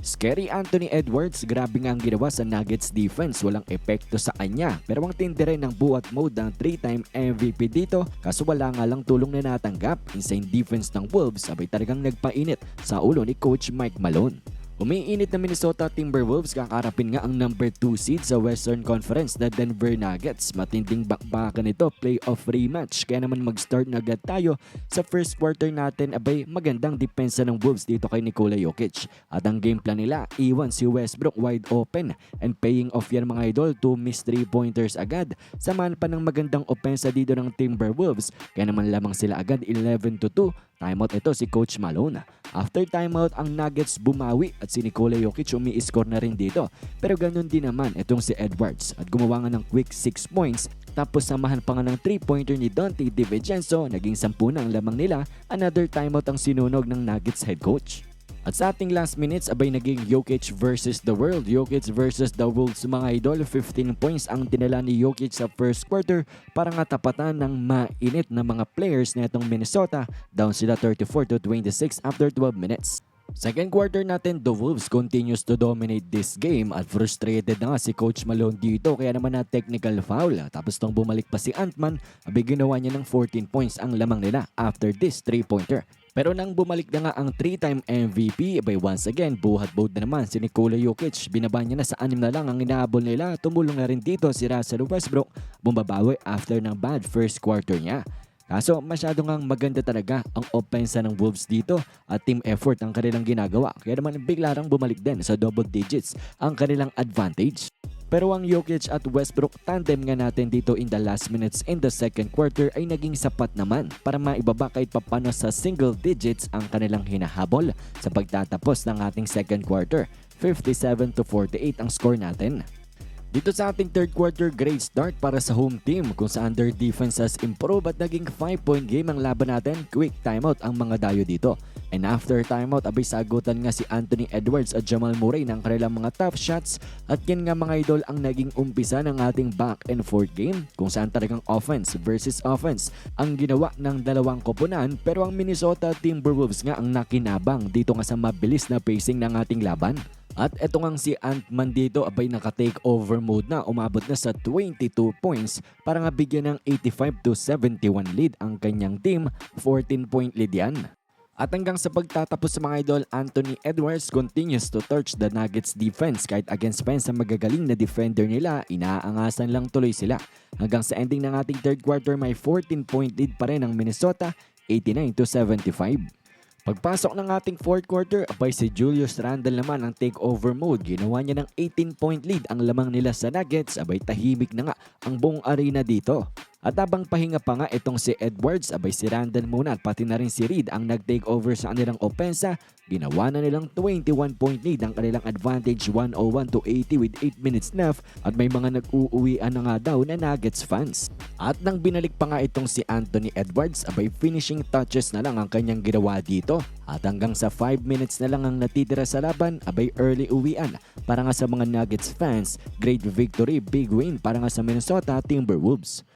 Scary Anthony Edwards, grabe nga ang ginawa sa Nuggets defense, walang epekto sa kanya. Pero ang tindi rin ng buhat mode ng 3-time MVP dito, kaso wala nga lang tulong na natanggap. Insane defense ng Wolves, sabay talagang nagpainit sa ulo ni Coach Mike Malone. Umiinit na Minnesota Timberwolves kakarapin nga ang number 2 seed sa Western Conference na Denver Nuggets. Matinding bakbakan ito, playoff rematch. Kaya naman mag-start na agad tayo sa first quarter natin. Abay, magandang depensa ng Wolves dito kay Nikola Jokic. At ang game plan nila, iwan si Westbrook wide open and paying off yan mga idol to miss 3 pointers agad. Samahan pa ng magandang opensa dito ng Timberwolves. Kaya naman lamang sila agad 11 to 2 Timeout ito si Coach Malone. After timeout, ang Nuggets bumawi at si Nikola Jokic umi-score na rin dito. Pero ganun din naman itong si Edwards at gumawa nga ng quick 6 points tapos samahan pa nga ng 3-pointer ni Dante DiVincenzo, naging 10 na ang lamang nila. Another timeout ang sinunog ng Nuggets head coach. At sa ating last minutes, abay naging Jokic versus the world. Jokic versus the Wolves mga idol. 15 points ang tinala ni Jokic sa first quarter para nga tapatan ng mainit na mga players na itong Minnesota. Down sila 34 to 26 after 12 minutes. Second quarter natin, the Wolves continues to dominate this game at frustrated na nga si Coach Malone dito kaya naman na technical foul. Tapos nung bumalik pa si Antman, abay ginawa niya ng 14 points ang lamang nila after this 3-pointer. Pero nang bumalik na nga ang 3-time MVP, abay once again, buhat boat na naman si Nikola Jokic. Binaba niya na sa anim na lang ang inaabol nila. Tumulong na rin dito si Russell Westbrook. Bumabawi after ng bad first quarter niya. Kaso masyado ngang maganda talaga ang opensa ng Wolves dito at team effort ang kanilang ginagawa. Kaya naman biglarang bumalik din sa double digits ang kanilang advantage. Pero ang Jokic at Westbrook tandem nga natin dito in the last minutes in the second quarter ay naging sapat naman para maibaba kahit papano sa single digits ang kanilang hinahabol sa pagtatapos ng ating second quarter. 57 to 48 ang score natin. Dito sa ating third quarter, great start para sa home team kung saan their defense has improved at naging 5-point game ang laban natin. Quick timeout ang mga dayo dito. And after timeout, abay sagutan nga si Anthony Edwards at Jamal Murray ng kanilang mga tough shots at yan nga mga idol ang naging umpisa ng ating back and forth game kung saan talagang offense versus offense ang ginawa ng dalawang koponan pero ang Minnesota Timberwolves nga ang nakinabang dito nga sa mabilis na pacing ng ating laban. At eto ngang si Ant-Man dito abay naka-take over mode na umabot na sa 22 points para nga bigyan ng 85 to 71 lead ang kanyang team. 14 point lead yan. At hanggang sa pagtatapos sa mga idol, Anthony Edwards continues to torch the Nuggets defense kahit against yan sa magagaling na defender nila, inaangasan lang tuloy sila. Hanggang sa ending ng ating third quarter, may 14 point lead pa rin ang Minnesota, 89 to 75. Pagpasok ng ating fourth quarter, abay si Julius Randle naman ang takeover mode. Ginawa niya ng 18-point lead ang lamang nila sa Nuggets. Abay tahimik na nga ang buong arena dito. At habang pahinga pa nga itong si Edwards, abay si Randall muna at pati na rin si Reed ang nag-take over sa kanilang opensa. Ginawa na nilang 21 point lead ang kanilang advantage 101 to 80 with 8 minutes left at may mga nag-uuwian na nga daw na Nuggets fans. At nang binalik pa nga itong si Anthony Edwards, abay finishing touches na lang ang kanyang ginawa dito. At hanggang sa 5 minutes na lang ang natitira sa laban, abay early uwian. Para nga sa mga Nuggets fans, great victory, big win para nga sa Minnesota Timberwolves.